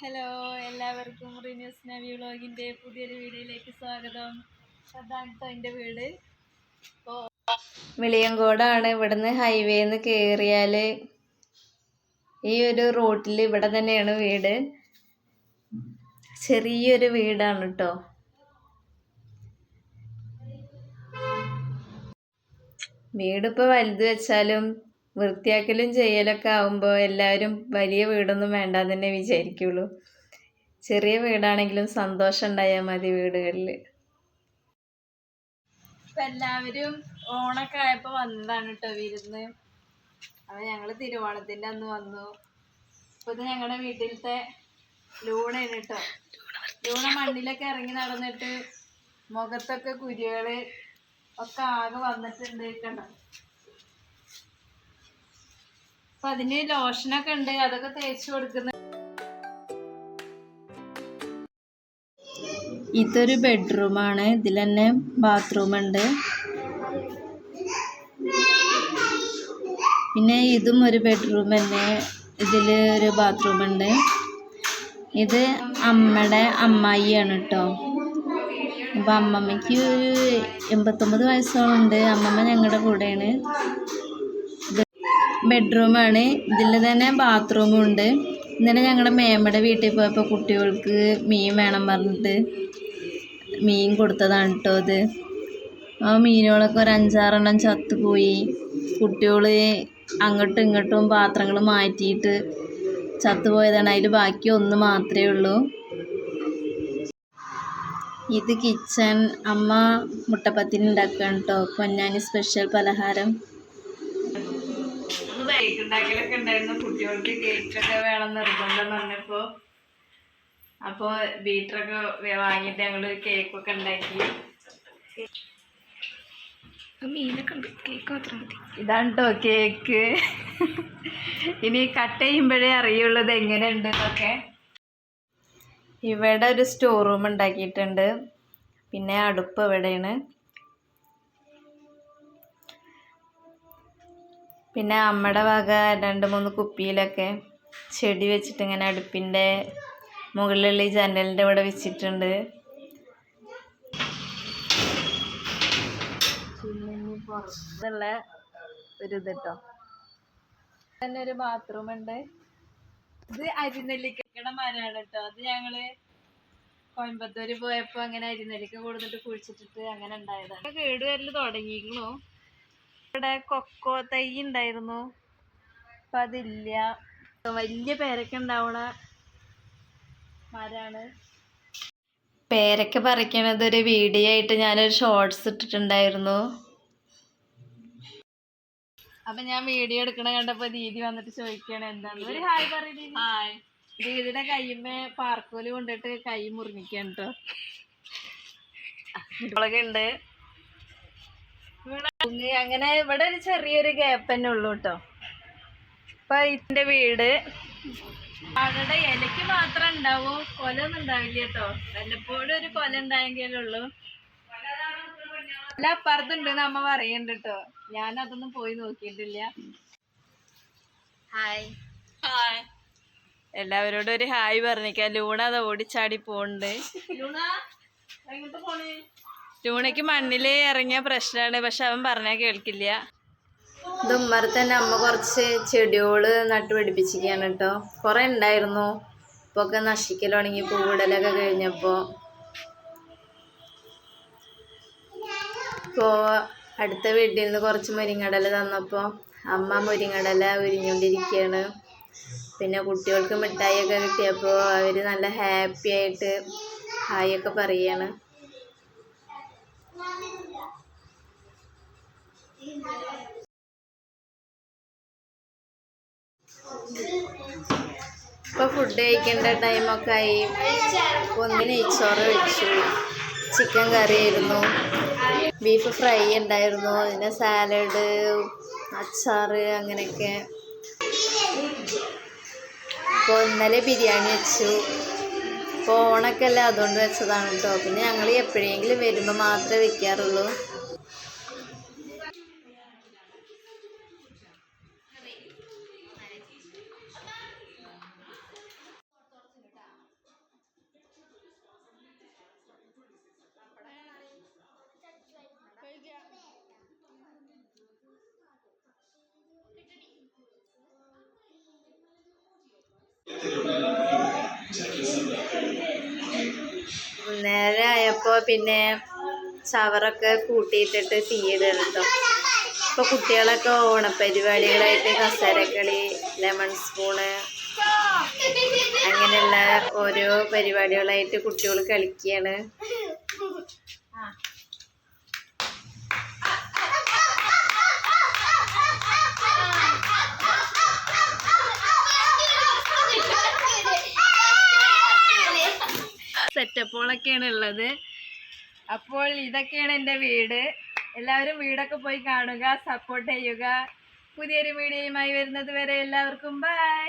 Hello എല്ലാവർക്കും റിന്യൂസ് നവി വ്ളോഗിന്റെ പുതിയൊരു വീഡിയോയിലേക്ക് സ്വാഗതം. അതാണ് എന്റെ വീട്. വെളിയങ്കോടാണ് ഇവിടുന്ന് ഹൈവേന്ന് കയറിയാൽ ഈ ഒരു റോട്ടിൽ ഇവിടെ തന്നെയാണ് വീട്. ചെറിയൊരു വീടാണ് കേട്ടോ വീടിപ്പോൾ വലുത് വെച്ചാലും വൃത്തിയാക്കലും ചെയ്യലൊക്കെ ആകുമ്പോൾ എല്ലാവരും വലിയ വീടൊന്നും വേണ്ടാന്ന് തന്നെ വിചാരിക്കുള്ളൂ. ചെറിയ വീടാണെങ്കിലും സന്തോഷം ഉണ്ടായാൽ മതി വീടുകളിൽ ഇപ്പം എല്ലാവരും ഓണൊക്കെ ആയപ്പോൾ വന്നതാണ് കേട്ടോ വിരുന്ന്. അപ്പൊ ഞങ്ങൾ തിരുവോണത്തിന്റെ അന്ന് വന്നു. അപ്പോൾ ഇത് ഞങ്ങളുടെ വീട്ടിലത്തെ ലൂണയാണ് കേട്ടോ ലൂണ മണ്ണിലൊക്കെ ഇറങ്ങി നടന്നിട്ട് മുഖത്തൊക്കെ കുരുകൾ ഒക്കെ ആകെ വന്നിട്ടുണ്ട് കണ്ടോ അപ്പൊ അതിന് ലോഷനൊക്കെ ഉണ്ട് അതൊക്കെ തേച്ച് കൊടുക്കുന്ന ഇതൊരു ബെഡ്റൂമാണ് ഇതിൽ തന്നെ ബാത്റൂം ഉണ്ട്. പിന്നെ ഇതും ഒരു ബെഡ്റൂം തന്നെ. ഇതിൽ ഒരു ബാത്റൂം ഉണ്ട്. ഇത് അമ്മയുടെ അമ്മായിയാണ് കേട്ടോ അപ്പം അമ്മമ്മയ്ക്ക് ഒരു എൺപത്തൊമ്പത് വയസ്സോളുണ്ട് അമ്മമ്മ ഞങ്ങളുടെ കൂടെയാണ്. ബെഡ്റൂമാണ് ഇതിൽ തന്നെ ബാത്റൂമും ഉണ്ട്. ഇന്നലെ ഞങ്ങളുടെ മേമ്മയുടെ വീട്ടിൽ പോയപ്പോൾ കുട്ടികൾക്ക് മീൻ വേണം പറഞ്ഞിട്ട് മീൻ കൊടുത്തതാണ് കേട്ടോ അത് ആ മീനുകളൊക്കെ ഒരു അഞ്ചാറെണ്ണം ചത്തുപോയി. കുട്ടികൾ അങ്ങോട്ടും ഇങ്ങോട്ടും പാത്രങ്ങൾ മാറ്റിയിട്ട് ചത്തുപോയതാണ്. അതിൽ ബാക്കി ഒന്ന് മാത്രമേ ഉള്ളൂ. ഇത് കിച്ചൺ അമ്മ മുട്ടപ്പത്തിന് ഉണ്ടാക്കുകയാണ് കേട്ടോ പൊന്നാനി സ്പെഷ്യൽ പലഹാരം. കേക്ക് ഉണ്ടാക്കലൊക്കെ ഉണ്ടായിരുന്നു. കുട്ടികൾക്ക് കേക്കൊക്കെ വേണം നിർബന്ധം പറഞ്ഞപ്പോൾ അപ്പോൾ ബീറ്ററൊക്കെ വാങ്ങിയിട്ട് ഞങ്ങൾ കേക്കൊക്കെ ഉണ്ടാക്കി. മീനൊക്കെ ഉണ്ട്. കേക്ക് മാത്രം മതി. ഇതാണ് കേട്ടോ കേക്ക് ഇനി കട്ട് ചെയ്യുമ്പോഴേ അറിയുള്ളത് എങ്ങനെയുണ്ട് എന്നൊക്കെ ഇവിടെ ഒരു സ്റ്റോർ റൂം ഉണ്ടാക്കിയിട്ടുണ്ട്. പിന്നെ അടുപ്പ് ഇവിടെയാണ്. പിന്നെ അമ്മയുടെ വക രണ്ട് മൂന്ന് കുപ്പിയിലൊക്കെ ചെടി വെച്ചിട്ട് ഇങ്ങനെ അടുപ്പിന്റെ മുകളിലുള്ള ഈ ജനലിന്റെ ഇവിടെ വെച്ചിട്ടുണ്ട്. പിന്നെ പുറത്തുള്ള ഒരു ഇത് കേട്ടോ തന്നെ ഒരു ബാത്റൂം ഉണ്ട്. ഇത് അരിനെല്ലിക്കയുടെ മരമാണ് കേട്ടോ അത് ഞങ്ങൾ കോയമ്പത്തൂര് പോയപ്പോ അങ്ങനെ അരിനെല്ലിക്ക കൊടുത്തിട്ട് കുഴിച്ചിട്ടിട്ട് അങ്ങനെ ഉണ്ടായതാണ്. കേടുവരൽ തുടങ്ങിയിരുന്നു ഇവിടെ കൊക്കോ തൈ ഉണ്ടായിരുന്നു. അപ്പൊ അതില്ല. വലിയ പേരക്ക ഉണ്ടാവണ മരാണ്. പേരക്ക പറിക്കണത് ഒരു വീഡിയോ ആയിട്ട് ഞാനൊരു ഷോർട്സ് ഇട്ടിട്ടുണ്ടായിരുന്നു. അപ്പൊ ഞാൻ വീഡിയോ എടുക്കണ കണ്ടപ്പോ ദീദി വന്നിട്ട് ചോദിക്കണ എന്താണ് ഒരു ഹായ് പറയുന്നത് ഹായ്. ദീദിയുടെ കയ്യുമ്മേ പാർക്കോൽ കൊണ്ടിട്ട് കൈ മുറിഞ്ഞിക്കാൻ കേട്ടോ ഉണ്ട് അങ്ങനെ ഇവിടെ ഒരു ചെറിയൊരു ഗ്യാപ്പ് തന്നെ ഉള്ളു കേട്ടോ. അപ്പൊ ഇതിന്റെ വീട്. അവിടെ ഇലക്ക് മാത്രം ഉണ്ടാവോ? കൊല ഒന്നും ഉണ്ടാവില്ല കേട്ടോ. വല്ലപ്പോഴും ഒരു കൊല ഉണ്ടായെങ്കിലുള്ളു അല്ല അപ്പുറത്തുണ്ടെന്ന് അമ്മ പറയുന്നുണ്ട് കേട്ടോ. ഞാൻ അതൊന്നും പോയി നോക്കിയിട്ടില്ല. ഹായ് ഹായ് എല്ലാവരോടും ഒരു ഹായ് പറഞ്ഞിക്ക. ലൂണ അത് ഓടിച്ചാടി പോണ്ട് ലൂണയ്ക്ക് മണ്ണിൽ ഇറങ്ങിയ പ്രശ്നമാണ് പക്ഷെ അവൻ പറഞ്ഞാൽ കേൾക്കില്ല. ഇത് ഉമ്മറ തന്നെ അമ്മ കുറച്ച് ചെടികൾ നട്ടു പിടിപ്പിച്ചിരിക്കുകയാണ് കേട്ടോ. കുറെ ഉണ്ടായിരുന്നു. ഇപ്പൊ ഒക്കെ നശിക്കൽ തുടങ്ങി പൂവിടലൊക്കെ കഴിഞ്ഞപ്പോ. ഇപ്പോ അടുത്ത വീട്ടിൽ നിന്ന് കുറച്ച് മുരിങ്ങടല തന്നപ്പോൾ അമ്മ മുരിങ്ങടല ഉരിഞ്ഞുകൊണ്ടിരിക്കുകയാണ്. പിന്നെ കുട്ടികൾക്ക് മിഠായിയൊക്കെ കിട്ടിയപ്പോൾ അവർ നല്ല ഹാപ്പി ആയിട്ട് ഹായ് ഒക്കെ ഇപ്പോൾ ഫുഡ് കഴിക്കേണ്ട ടൈമൊക്കെ ആയി. ഒന്ന് നെയ്ച്ചോറ് വെച്ചു. ചിക്കൻ കറി ആയിരുന്നു. ബീഫ് ഫ്രൈ ഉണ്ടായിരുന്നു. പിന്നെ സാലഡ് അച്ചാറ് അങ്ങനെയൊക്കെ. ഇപ്പൊ ഇന്നലെ ബിരിയാണി വെച്ചു. ഇപ്പൊ ഓണൊക്കെ അല്ലേ? അതുകൊണ്ട് വെച്ചതാണ് കേട്ടോ പിന്നെ ഞങ്ങൾ എപ്പോഴെങ്കിലും വരുമ്പോൾ മാത്രമേ വെക്കാറുള്ളൂ. നേരെ ആയപ്പോ പിന്നെ ചവറൊക്കെ കൂട്ടിയിട്ടിട്ട് തീയിടണം കേട്ടോ ഇപ്പോൾ കുട്ടികളൊക്കെ ഓണപ്പരിപാടികളായിട്ട് കസരക്കളി ലെമൺ സ്പൂണ് അങ്ങനെയുള്ള ഓരോ പരിപാടികളായിട്ട് കുട്ടികൾ കളിക്കുകയാണ് സെറ്റപ്പുകളൊക്കെയാണ് ഉള്ളത്. അപ്പോൾ ഇതൊക്കെയാണ് എന്റെ വീട്. എല്ലാവരും വീടൊക്കെ പോയി കാണുക സപ്പോർട്ട് ചെയ്യുക. പുതിയൊരു വീഡിയോയുമായി വരുന്നത് വരെ എല്ലാവർക്കും ബൈ